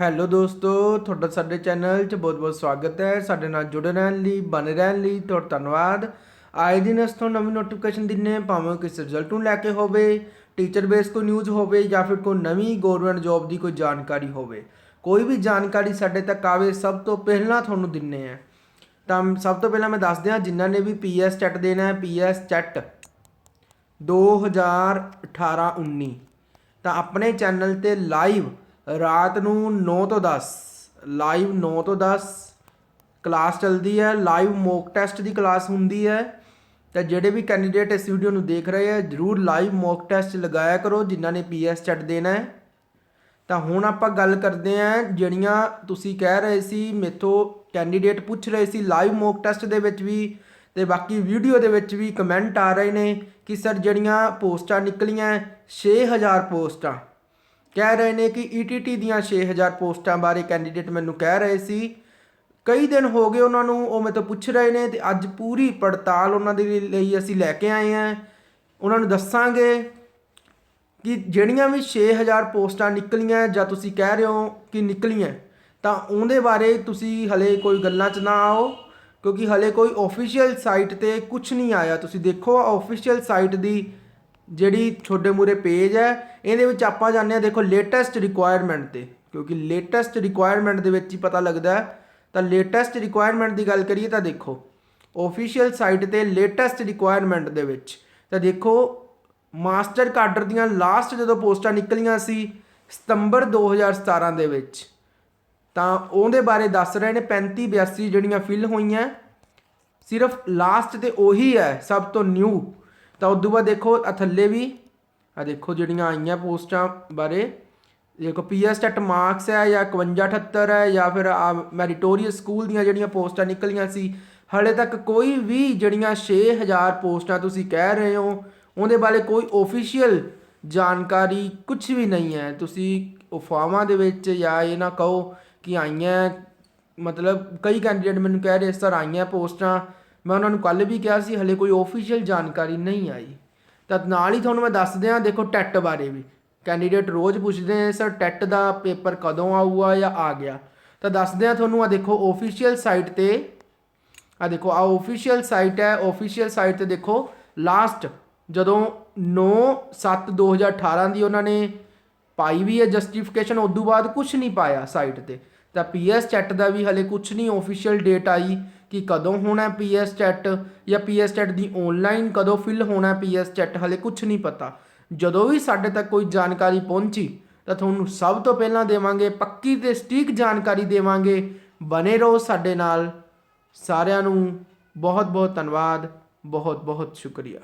Hello ਦੋਸਤੋ ਤੁਹਾਡਾ ਸਾਡੇ ਚੈਨਲ 'ਚ ਬਹੁਤ-ਬਹੁਤ ਸਵਾਗਤ ਹੈ। ਸਾਡੇ ਨਾਲ ਜੁੜੇ ਰਹਿਣ ਲਈ ਬਣੇ ਰਹਿਣ ਲਈ ਤੁਹਾਡਾ ਧੰਨਵਾਦ। ਆਏ ਦਿਨ ਇਸ ਤੋਂ ਨਵੀਂ ਨੋਟੀਫਿਕੇਸ਼ਨ ਦਿੰਨੇ ਹਾਂ, ਭਾਵੇਂ ਕਿਸੇ ਰਿਜ਼ਲਟ ਨੂੰ ਲੈ ਕੇ ਹੋਵੇ ਟੀਚਰ ਬੇਸ ਕੋਈ ਨਿਊਜ਼ ਹੋਵੇ ਜਾਂ ਫਿਰ ਕੋਈ ਨਵੀਂ ਗਵਰਨਮੈਂਟ ਜੌਬ ਦੀ ਕੋਈ ਜਾਣਕਾਰੀ ਹੋਵੇ। ਕੋਈ ਵੀ ਜਾਣਕਾਰੀ ਸਾਡੇ ਤੱਕ ਆਵੇ ਸਭ ਤੋਂ ਪਹਿਲਾਂ ਤੁਹਾਨੂੰ ਦਿੰਨੇ ਆ ਤਾਂ ਸਭ ਤੋਂ ਪਹਿਲਾਂ ਮੈਂ ਦੱਸ ਦਿਆਂ ਜਿਨ੍ਹਾਂ ਨੇ ਵੀ ਪੀਐਸ ਚੈਟ ਦੇਣਾ ਹੈ ਪੀਐਸ ਚੈਟ 2018-19 ਤਾਂ ਆਪਣੇ ਚੈਨਲ ਤੇ ਲਾਈਵ ਰਾਤ ਨੂੰ 9 ਤੋਂ 10 ਲਾਈਵ 9 ਤੋਂ 10 ਕਲਾਸ ਚੱਲਦੀ ਹੈ ਲਾਈਵ ਮੌਕ ਟੈਸਟ ਦੀ ਕਲਾਸ ਹੁੰਦੀ ਹੈ। ਤਾਂ ਜਿਹੜੇ ਵੀ ਕੈਂਡੀਡੇਟ ਇਸ ਵੀਡੀਓ ਨੂੰ ਦੇਖ ਰਹੇ ਹੈ, ਜਰੂਰ ਲਾਈਵ ਮੌਕ ਟੈਸਟ ਲਗਾਇਆ ਕਰੋ, ਜਿਨ੍ਹਾਂ ਨੇ ਪੀਐਸ ਛੱਡ ਦੇਣਾ ਹੈ। ਤਾਂ ਹੁਣ ਆਪਾਂ ਗੱਲ ਕਰਦੇ ਹਾਂ, ਜਿਹੜੀਆਂ ਤੁਸੀਂ ਕਹਿ ਰਹੇ ਸੀ, ਮੇਥੋਂ ਕੈਂਡੀਡੇਟ ਪੁੱਛ ਰਹੇ ਸੀ ਲਾਈਵ ਮੌਕ ਟੈਸਟ ਦੇ ਵਿੱਚ ਵੀ, ਤੇ ਬਾਕੀ ਵੀਡੀਓ ਦੇ ਵਿੱਚ ਵੀ ਕਮੈਂਟ ਆ ਰਹੇ ਨੇ ਕਿ ਸਰ ਜਿਹੜੀਆਂ ਪੋਸਟਾਂ ਨਿਕਲੀਆਂ 6000 ਪੋਸਟਾਂ। ਕਹਿ ਰਹੇ ਨੇ ਕਿ ETT ਦੀਆਂ 6000 ਪੋਸਟਾਂ ਬਾਰੇ ਕੈਂਡੀਡੇਟ ਮੈਨੂੰ ਕਹਿ ਰਹੇ ਸੀ। ਕਈ ਦਿਨ ਹੋ ਗਏ ਉਹਨਾਂ ਨੂੰ, ਉਹ ਮੇਰੇ ਤੋਂ ਪੁੱਛ ਰਹੇ ਨੇ ਤੇ ਅੱਜ ਪੂਰੀ ਪੜਤਾਲ ਉਹਨਾਂ ਦੇ ਲਈ ਅਸੀਂ ਲੈ ਕੇ ਆਏ ਹਾਂ। ਉਹਨਾਂ ਨੂੰ ਦੱਸਾਂਗੇ ਕਿ ਜਿਹੜੀਆਂ ਵੀ 6000 ਪੋਸਟਾਂ ਨਿਕਲੀਆਂ ਜਾਂ ਤੁਸੀਂ ਕਹਿ ਰਹੇ ਹੋ ਕਿ ਨਿਕਲੀਆਂ, ਤਾਂ ਉਹਦੇ ਬਾਰੇ ਤੁਸੀਂ ਹਲੇ ਕੋਈ ਗੱਲਾਂ 'ਚ ਨਾ ਆਓ, ਕਿਉਂਕਿ ਹਲੇ ਕੋਈ ਆਫੀਸ਼ੀਅਲ ਸਾਈਟ ਤੇ ਕੁਝ ਨਹੀਂ ਆਇਆ। ਤੁਸੀਂ ਦੇਖੋ ਆਫੀਸ਼ੀਅਲ ਸਾਈਟ ਦੀ ਜਿਹੜੀ ਛੋਟੇ ਮੂਰੇ ਪੇਜ ਹੈ ਇਹਦੇ ਵਿੱਚ ਆਪਾਂ ਜਾਣਦੇ ਹਾਂ ਦੇਖੋ ਲੇਟੈਸਟ ਰਿਕੁਆਇਰਮੈਂਟ ਤੇ, ਕਿਉਂਕਿ ਲੇਟੈਸਟ ਰਿਕੁਆਇਰਮੈਂਟ ਦੇ ਵਿੱਚ ਹੀ ਪਤਾ ਲੱਗਦਾ ਹੈ। ਤਾਂ ਲੇਟੈਸਟ ਰਿਕੁਆਇਰਮੈਂਟ ਦੀ ਗੱਲ ਕਰੀਏ ਤਾਂ ਦੇਖੋ ਆਫੀਸ਼ੀਅਲ ਸਾਈਟ ਤੇ ਲੇਟੈਸਟ ਰਿਕੁਆਇਰਮੈਂਟ ਦੇ ਵਿੱਚ, ਤਾਂ ਦੇਖੋ ਮਾਸਟਰ ਕਾਡਰ ਦੀਆਂ ਲਾਸਟ ਜਦੋਂ ਪੋਸਟਾਂ ਨਿਕਲੀਆਂ ਸੀ ਸਤੰਬਰ 2017 ਦੇ ਵਿੱਚ, ਤਾਂ ਉਹਦੇ ਬਾਰੇ ਦੱਸ ਰਹੇ ਨੇ 35 82 ਜਿਹੜੀਆਂ ਫਿਲ ਹੋਈਆਂ, ਸਿਰਫ ਲਾਸਟ ਤੇ ਉਹੀ ਹੈ, ਸਭ ਤੋਂ ਨਿਊ ਤਾਂ ਉਦੋਂ ਬਾਅਦ ਦੇਖੋ ਥੱਲੇ ਵੀ ਆ ਦੇਖੋ ਜਿਹੜੀਆਂ ਆਈਆਂ ਪੋਸਟਾਂ ਬਾਰੇ। ਦੇਖੋ ਪੀਐਸ ਟੈਟ ਮਾਰਕਸ ਹੈ ਜਾਂ 51 78 ਹੈ ਜਾਂ ਫਿਰ ਮੈਰੀਟੋਰੀਅਸ ਸਕੂਲ ਦੀਆਂ ਜਿਹੜੀਆਂ ਪੋਸਟਾਂ ਨਿਕਲੀਆਂ ਸੀ, ਹਲੇ ਤੱਕ ਕੋਈ ਵੀ ਜਿਹੜੀਆਂ 6000 ਪੋਸਟਾਂ ਤੁਸੀਂ ਕਹਿ ਰਹੇ ਹੋ, ਉਹਦੇ ਬਾਰੇ ਕੋਈ ਆਫੀਸ਼ੀਅਲ ਜਾਣਕਾਰੀ ਕੁਝ ਵੀ ਨਹੀਂ ਹੈ। ਤੁਸੀਂ ਅਫਵਾਹਾਂ ਦੇ ਵਿੱਚ ਜਾਂ ਇਹ ਨਾ ਕਹੋ ਕਿ ਆਈਆਂ, ਮਤਲਬ ਕਈ ਕੈਂਡੀਡੇਟ ਮੈਨੂੰ ਕਹਿ ਰਹੇ ਇਸ ਸਰ ਆਈਆਂ ਪੋਸਟਾਂ। ਮੈਂ ਉਹਨਾਂ ਨੂੰ ਕੱਲ ਵੀ ਕਿਹਾ ਸੀ, ਹਲੇ ਕੋਈ ਆਫੀਸ਼ੀਅਲ ਜਾਣਕਾਰੀ ਨਹੀਂ ਆਈ। ਤਾਂ ਨਾਲ ਹੀ ਤੁਹਾਨੂੰ ਮੈਂ ਦੱਸ ਦਿਆਂ ਦੇਖੋ ਟੈਟ ਬਾਰੇ ਵੀ। ਕੈਂਡੀਡੇਟ ਰੋਜ਼ ਪੁੱਛਦੇ ਨੇ ਸਰ ਟੈਟ ਦਾ ਪੇਪਰ ਕਦੋਂ ਆਊਗਾ ਜਾਂ ਆ ਗਿਆ? ਤਾਂ ਦੱਸਦੇ ਆ ਤੁਹਾਨੂੰ ਆ ਦੇਖੋ ਆਫੀਸ਼ੀਅਲ ਸਾਈਟ ਤੇ ਆ ਦੇਖੋ ਆ ਆਫੀਸ਼ੀਅਲ ਸਾਈਟ ਹੈ ਆਫੀਸ਼ੀਅਲ ਸਾਈਟ ਤੇ ਦੇਖੋ ਲਾਸਟ ਜਦੋਂ 9 7 2018 ਦੀ ਉਹਨਾਂ ਨੇ ਪਾਈ ਵੀ ਹੈ ਜਸਟੀਫਿਕੇਸ਼ਨ ਉਦੋਂ ਬਾਅਦ ਕੁਝ ਨਹੀਂ ਪਾਇਆ ਸਾਈਟ ਤੇ। ਤਾਂ ਪੀਐਸ ਚੈਟ ਦਾ ਵੀ ਹਲੇ ਕੁਝ ਨਹੀਂ ਆਫੀਸ਼ੀਅਲ ਡੇਟ ਆਈ। ਕਿ ਕਦੋਂ ਹੋਣਾ ਪੀਐਸ ਚੈਟ ਜਾਂ ਪੀਐਸ ਚੈਟ ਦੀ ਆਨਲਾਈਨ ਕਦੋਂ ਫਿਲ ਹੋਣਾ ਪੀਐਸ ਚੈਟ, ਹਲੇ ਕੁਝ ਨਹੀਂ ਪਤਾ। ਜਦੋਂ ਵੀ ਸਾਡੇ ਤੱਕ ਕੋਈ ਜਾਣਕਾਰੀ ਪਹੁੰਚੀ, ਤਾਂ ਤੁਹਾਨੂੰ ਸਭ ਤੋਂ ਪਹਿਲਾਂ ਦੇਵਾਂਗੇ, ਪੱਕੀ ਤੇ ਸਟੀਕ ਜਾਣਕਾਰੀ ਦੇਵਾਂਗੇ। ਬਨੇ ਰਹੋ ਸਾਡੇ ਨਾਲ। ਸਾਰਿਆਂ ਨੂੰ ਬਹੁਤ ਬਹੁਤ ਧੰਨਵਾਦ। ਬਹੁਤ ਬਹੁਤ ਸ਼ੁਕਰੀਆ।